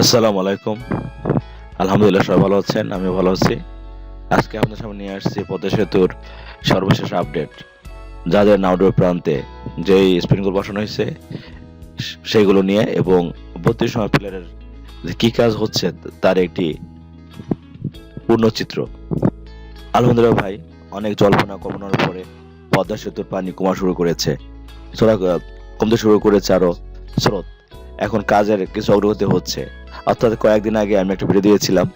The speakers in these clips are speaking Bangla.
আসসালামু আলাইকুম। আলহামদুলিল্লাহ, সবাই ভালো আছেন? আমি ভালো আছি। আজকে আপনাদের সামনে নিয়ে আসছি পদ্মা সেতুর সর্বশেষ আপডেট। যাদের নাউডোর প্রান্তে যেই স্প্রিংগুলো বসানো হয়েছে সেইগুলো নিয়ে এবং বত্রিশ সময় প্লেয়ারের কি কাজ হচ্ছে, তার একটি পূর্ণচিত্র আলহামদুলিল্লাহ ভাই, অনেক জল্পনা কমানোর পরে পদ্মা সেতুর পানি কমা শুরু করেছে। কমতে শুরু করেছে আরও স্রোত। এখন কাজের কিছু অগ্রগতি হচ্ছে। অর্থাৎ কয়েকদিন আগে আমি একটা ভিডিও দিয়েছিলাম।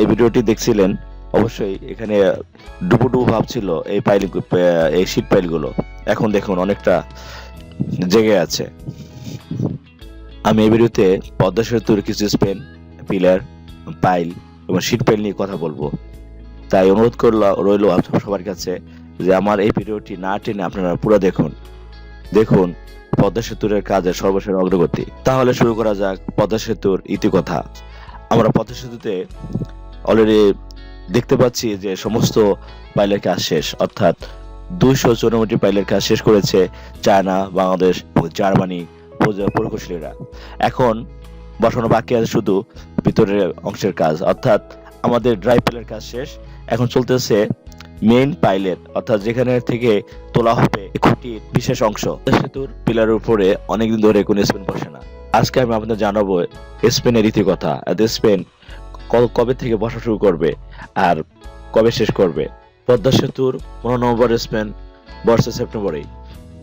এই ভিডিওটি দেখছিলেন, অবশ্যই এখানে ডুবু ডুবু ভাব ছিল এই পাইল এই শীট পাইলগুলো এখন দেখুন, অনেকটা জেগে আছে। আমি এই ভিডিওতে পদ্মা সেতুর কিছু স্পেন পিলার পাইল এবং শীট পাইল নিয়ে কথা বলব। তাই অনুরোধ করল, রইল সবার কাছে যে আমার এই ভিডিওটি না টেনে আপনারা পুরো দেখুন। দেখুন পদ্মা সেতুর কাজের সর্বশেষ অগ্রগতি। তাহলে শুরু করা যাক পদ্মা সেতুর ইতিকথা আমরা পদ্মা সেতুতে অলরেডি দেখতে পাচ্ছি যে সমস্ত পাইলের কাজ শেষ। অর্থাৎ দুইশো চৌরানব্বইটি পাইলের কাজ শেষ করেছে চায়না, বাংলাদেশ, জার্মানি প্রকৌশলীরা। এখন বসানো বাকি আছে শুধু ভিতরের অংশের কাজ। অর্থাৎ আমাদের ড্রাই পাইলের কাজ শেষ। এখন চলতেছে মেইন পাইলেট অর্থাৎ যেখানে থেকে তোলা হবে খুঁটির বিশেষ অংশ। সেতুর পিলার উপরে অনেকদিন ধরে কোনো স্পেন বসে না। আজকে আমি আপনাদের জানাব স্পেনের রীতিকথা, আর স্পেন কবে থেকে বসা শুরু করবে, আর কবে শেষ করবে। পদ্মা সেতুর পনেরো নভেম্বর স্পেন বর্ষা সেপ্টেম্বরেই।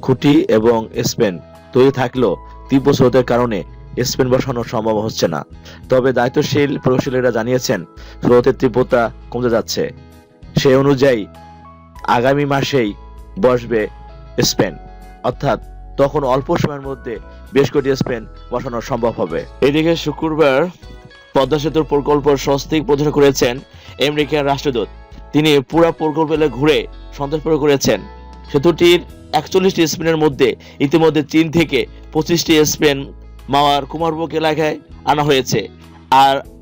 খুঁটি এবং স্পেন তৈরি থাকলেও তীব্র স্রোতের কারণে স্পেন বসানো সম্ভব হচ্ছে না। তবে দায়িত্বশীল প্রকৌশলীরা জানিয়েছেন, স্রোতের তীব্রতা কমতে যাচ্ছে। সেই অনুযায়ী আগামী মাসেই বসবে স্পেন। অর্থাৎ তখন অল্প সময়ের মধ্যে বেশ কটি স্পেন বসানো সম্ভব হবে। এদিকে শুক্রবার পদ্মা সেতুর প্রকল্প স্বস্তিক প্রচার করেছেন আমেরিকার রাষ্ট্রদূত। তিনি পুরো প্রকল্প ঘুরে সন্তোষ প্রকাশ করেছেন। সেতুটির একচল্লিশটি স্পেনের মধ্যে ইতিমধ্যে চীন থেকে পঁচিশটি স্পেন মাওয়ার কুমারবুক এলাকায় আনা হয়েছে। আর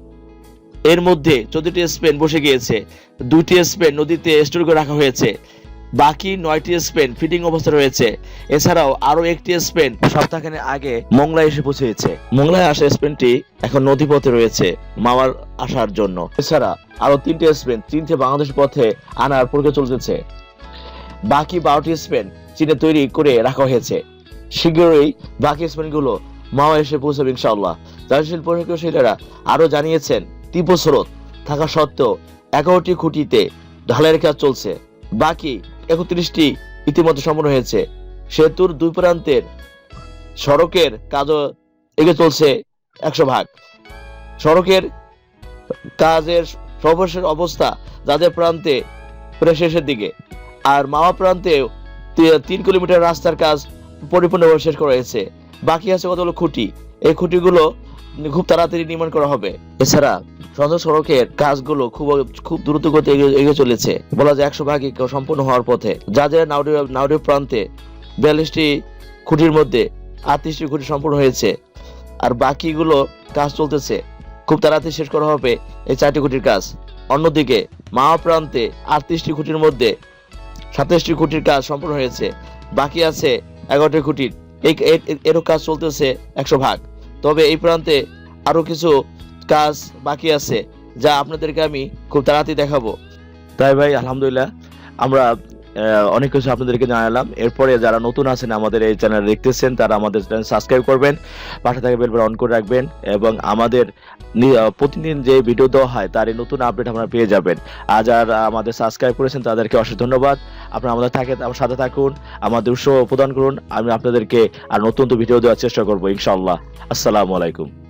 এর মধ্যে চোদ্দটি স্পেন বসে গিয়েছে। দুইটি স্পেন নদীতে স্টোর করে রাখা হয়েছে। বাকি নয়টি স্পেন ফিটিং অবস্থা রয়েছে। এছাড়াও আরও একটি স্পেন সপ্তাহখানেক আগে মোংলায় এসে পৌঁছেছে। মোংলায় আসা স্পেনটি এখন নদীপথে রয়েছে মাওয়ার আসার জন্য। এছাড়া আরও তিনটি স্পেন চীন থেকে বাংলাদেশ পথে আনার প্রক্রিয়া চলতেছে। বাকি বারোটি স্পেন চীনে তৈরি করে রাখা হয়েছে। শীঘ্রই বাকি স্পেনগুলো মাওয়া এসে পৌঁছাবে ইনশাআল্লাহ। দার্জিলিং প্রকৌশলীরা আরও জানিয়েছেন তীব্র স্রোত থাকা সত্ত্বেও এগারোটি খুঁটিতে ঢালাইয়ের কাজ চলছে। বাকি একত্রিশটি ইতিমধ্যে সম্পন্ন হয়েছে। সেতুর দুই প্রান্তের সড়কের কাজও এগিয়ে চলছে একশো ভাগ। সড়কের কাজের সর্বশেষ অবস্থা যাদের প্রান্তে প্রায় শেষের দিকে, আর মাওয়া প্রান্তে তিন কিলোমিটার রাস্তার কাজ পরিপূর্ণভাবে শেষ করা হয়েছে। বাকি আছে কতগুলো খুঁটি? এই খুঁটিগুলো খুব তাড়াতাড়ি নির্মাণ করা হবে। এছাড়া সদর সড়কের কাজগুলো খুব খুব দ্রুত গতি এগিয়ে চলেছে। বলা যায় একশো ভাগই সম্পূর্ণ হওয়ার পথে। যাদের নাউডি নাউডি প্রান্তে বিয়াল্লিশটি খুঁটির মধ্যে আটত্রিশটি খুঁটি সম্পূর্ণ হয়েছে, আর বাকিগুলো কাজ চলতেছে। খুব তাড়াতাড়ি শেষ করা হবে এই চারটি খুঁটির কাজ। অন্যদিকে মাওয়া প্রান্তে আটত্রিশটি খুঁটির মধ্যে সাতাশটি খুঁটির কাজ সম্পূর্ণ হয়েছে। বাকি আছে এগারোটি খুঁটির। এই এর- এর- এরও কাজ চলতেছে একশো ভাগ। তবে এই প্রান্তে আরও কিছু কাজ বাকি আছে যা আপনাদেরকে আমি খুব তাড়াতাড়ি দেখাবো। তাই ভাই, আলহামদুলিল্লাহ। আমরা অনেক কিছু আপনাদেরকে জানালাম। এরপরে যারা নতুন আছেন আমাদের এই চ্যানেল দেখতেছেন, তারা আমাদের চ্যানেল সাবস্ক্রাইব করবেন, পাশে থাকা বেল অন করে রাখবেন এবং আমাদের প্রতিদিন যে ভিডিও দেওয়া হয়, তার এই নতুন আপডেট আপনারা পেয়ে যাবেন। আর যারা আমাদের সাবস্ক্রাইব করেছেন, তাদেরকে অশেষ ধন্যবাদ। আপনারা আমাদের থাকে আমার সাথে থাকুন, আমাদের উৎসাহ প্রদান করুন। আমি আপনাদেরকে আর নতুন নতুন ভিডিও দেওয়ার চেষ্টা করব, ইনশাআল্লাহ। আসসালামু আলাইকুম।